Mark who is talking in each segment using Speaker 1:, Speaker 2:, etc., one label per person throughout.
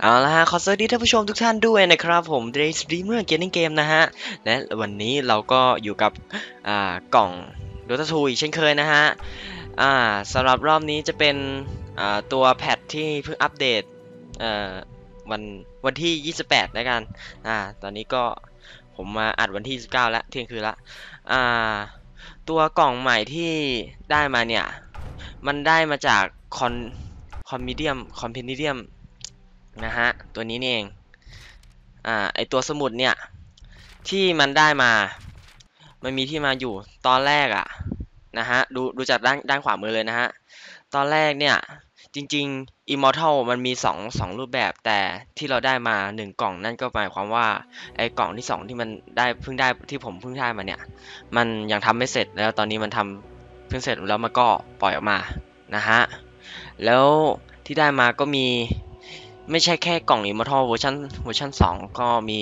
Speaker 1: เอาละฮะขอสวัสดีท่านผู้ชมทุกท่านด้วยนะครับผม Day Streamer Gaming Game นะฮะ และวันนี้เราก็อยู่กับอ่ากล่อง Dota 2อีกเช่นเคยนะฮะอ่าสำหรับรอบนี้จะเป็นอ่าตัวแพทที่เพิ่งอัปเดตเอ่อวันวันที่ 28แล้วกันอ่าตอนนี้ก็ผมมาอัดวันที่ 29 แล้วเที่ยงคืนละอ่าตัวกล่องใหม่ที่ได้มาเนี่ย มันได้มาจากคอนคอนมิเดียมคอนเพนิเดียม นะฮะ ตัวนี้นี่เอง อ่า ไอตัวสมุดเนี่ย ที่มันได้มา มันมีที่มาอยู่ตอนแรกอะนะฮะ ดู ดูจากด้าน ด้านขวามือเลยนะฮะ ตอนแรกเนี่ย จริง ๆ Immortal มันมี2 2รูปแบบ แต่ที่เราได้มา 1 กล่องนั่นก็หมายความว่า ไอกล่องที่ 2 ที่มันได้ เพิ่งได้ ที่ผมเพิ่งได้มาเนี่ย มันยังทำไม่เสร็จ แล้วตอนนี้มันทำเพิ่งเสร็จแล้วมันก็ปล่อยออกมา นะฮะ แล้วที่ได้มาก็มี ไม่ใช่แค่กล่อง Immortal เวอร์ชันเวอร์ชัน2ก็มี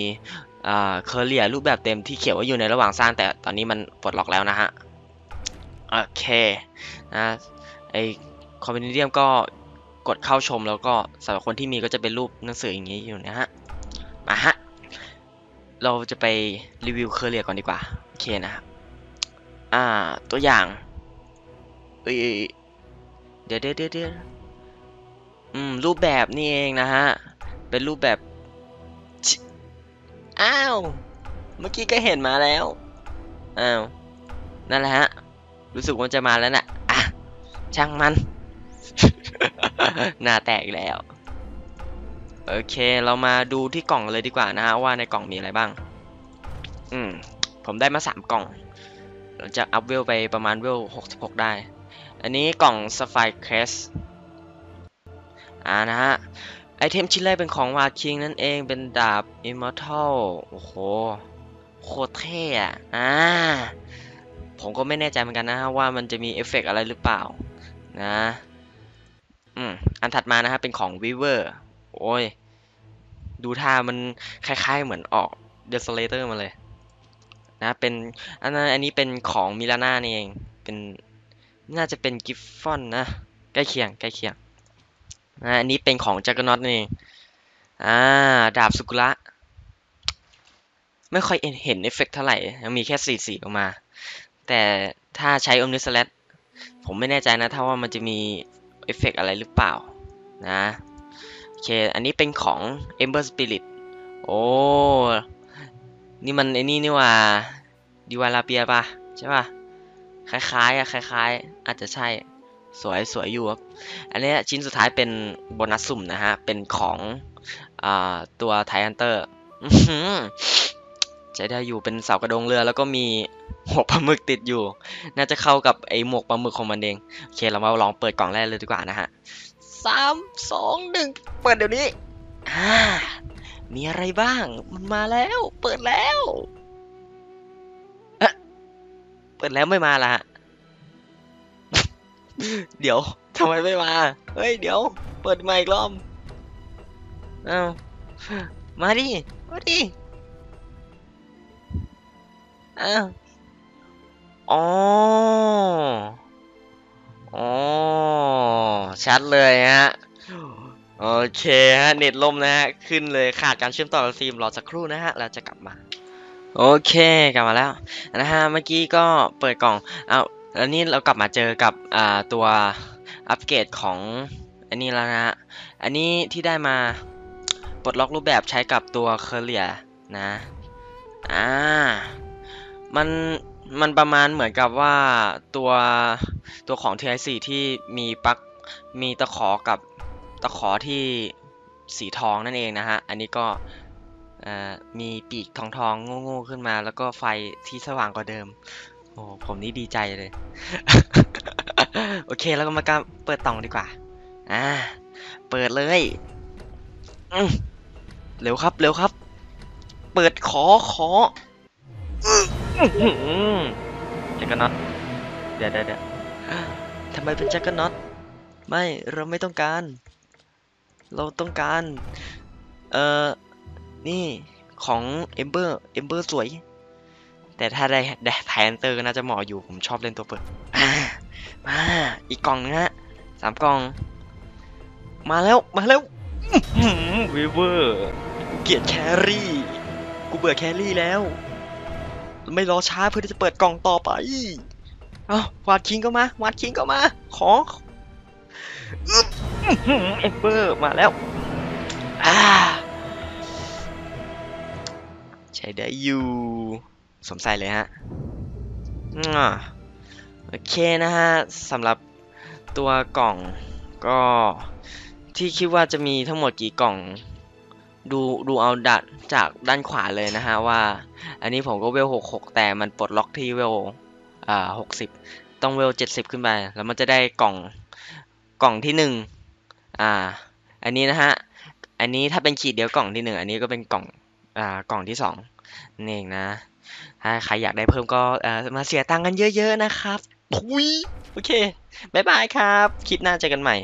Speaker 1: อ่าเคอร์เรียรูปแบบเต็มที่เขียนว่าอยู่ในระหว่างสร้างแต่ตอนนี้มันปลดล็อกแล้วนะฮะ โอเคนะไอคอมมิวนิเดียมก็กดเข้าชมแล้วก็สำหรับคนที่มีก็จะเป็นรูปหนังสืออย่างนี้อยู่นะฮะ มาฮะ เราจะไปรีวิวเคอร์เรียก่อนดีกว่า โอเคนะครับอ่าตัวอย่างเอ้ยเดี๋ยวเดี๋ยวเดี๋ยว อืม รูปแบบนี่เองนะฮะ เป็นรูปแบบ อ้าว เมื่อกี้ก็เห็นมาแล้ว อ้าว นั่นแหละฮะ รู้สึกว่าจะมาแล้วนะ่ะอะ ช่างมัน หน้าแตกอีกแล้ว โอเค เรามาดูที่กล่องเลยดีกว่านะฮะ ว่าในกล่องมีอะไรบ้าง อืม ผมได้มาสามกล่องเราจะอัพเวลไปประมาณเวล66ได้ อันนี้กล่อง Sapphire Crest อ่านะฮะ ไอเทมชิ้นแรกเป็นของวาคิงนั่นเองเป็นดาบ Immortal โอ้โห โคตรเท่อะอ่า ผมก็ไม่แน่ใจเหมือนกันนะฮะ ว่ามันจะมีเอฟเฟกต์อะไรหรือเปล่า นะอืมอันถัดมานะฮะเป็นของ Weaver โอ้ย ดูท่ามันคล้ายๆเหมือนออก Desolator มาเลย นะเป็นอันนั้นอันนี้เป็นของมิลาน่านี่เอง เป็นน่าจะเป็นกิฟฟอนนะ ใกล้เคียงใกล้เคียง อันนี้เป็นของจักรน็อตนี่อ่า ดาบสุกุระ ไม่ค่อยเห็นเอฟเฟกเท่าไหร่ ยังมีแค่สีสีออกมา แต่ถ้าใช้อมนิสเลตผมไม่แน่ใจนะ ถ้าว่ามันจะมีเอฟเฟกอะไรหรือเปล่า นะโอเค อันนี้เป็นของ Ember Spirit โอ้ นี่มันไอ้นี่นี่ว่าดิวาลาเปียป่ะ ใช่ป่ะ คล้ายๆอะคล้ายๆ อาจจะใช่ สวยสวยอยู่ครับ อันนี้ชิ้นสุดท้ายเป็นโบนัสสุ่มนะฮะ เป็นของอตัวไทฮันเตอร์ใช้ได้อยู่เป็นเสากระดงเรือ แล้วก็มีหัวปลาหมึกติดอยู่ น่าจะเข้ากับไอหมวกปลาหมึกของมันเอง โอเค เรามาลองเปิดกล่องแรกเลยดีกว่านะฮะสามสองหนึ่งเปิดเดี๋ยวนี้มีอะไรบ้าง มันมาแล้ว เปิดแล้วเอ๊ะเปิดแล้วไม่มาละฮะ เดี๋ยวทำไมไม่มาเฮ้ยเดี๋ยว เปิดใหม่อีกรอบอ้าวมาดิมาดิอ้าวอ๋ออ๋อชัดเลยฮะโอเคฮะเน็ตล่มนะฮะขึ้นเลยขาดการเชื่อมต่อกับฟิล์มรอสักครู่นะฮะแล้วจะกลับมา โอเคกลับมาแล้วนะฮะเมื่อกี้ก็เปิดกล่องเอา แล้วนี่เรากลับมาเจอกับอ่าตัวอัปเกรดของอันนี้แล้วนะอันนี้ที่ได้มาปลดล็อกรูปแบบใช้กับตัวเคอร์เรียนะอ่ามันมันประมาณเหมือนกับว่าตัวตัวของ TI4 ที่มีปักมีตะขอกับตะขอที่สีทองนั่นเองนะฮะ อันนี้ก็มีปีกทองทองโง่ๆขึ้นมา แล้วก็ไฟที่สว่างกว่าเดิม โอ้ผมนี่ดีใจเลย โอเคแล้วก็มาการเปิดต่องดีกว่า อ่า เปิดเลยเร็วครับ เร็วครับ เปิดขอขอแจ็คกน็อตเดี๋ยวเดี๋ยวเดะทำไมเป็นแจ็คกน็อตไม่เราไม่ต้องการ เราต้องการ เอ่อ นี่ของเอมเบอร์เอมเบอร์สวย แต่ถ้าได้ได้ไทนเตอร์ก็น่าจะเหมาะอยู่ผมชอบเล่นตัวเปิดมาอีกกล่องนึงฮะสามกล่อง มาแล้วมาแล้ววิเวอร์กูเกลียดแครี่กูเบื่อแครี่แล้ว ไม่รอช้าเพื่อที่จะเปิดกล่องต่อไปเอาวาดคิงก็มาวาดคิงก็มาขออึ๊บอื้อหือเอเบอร์มาแล้วอ่าใช้ได้อยู่ สวมใส่เลยฮะโอเคนะฮะสำหรับตัวกล่องก็ที่คิดว่าจะมีทั้งหมดกี่กล่องดูดูเอาดัดจากด้านขวาเลยนะฮะว่า อันนี้ผมก็เวลหกหกแต่มันปลดล็อกที่เวลอ่าหกสิบต้องเวลเจ็ดสิบขึ้นไป แล้วมันจะได้กล่องกล่องที่หนึ่งอ่า อันนี้นะฮะ อันนี้ถ้าเป็นขีดเดียวกล่องที่หนึ่งอันนี้ก็เป็นกล่อง อ่ากล่องที่สองนี่เองนะ ถ้าใครอยากได้เพิ่มก็เอ่อมาเสียตังค์กันเยอะ ๆ นะครับทุยโอเค บ๊ายบายครับ คลิปหน้าเจอกันใหม่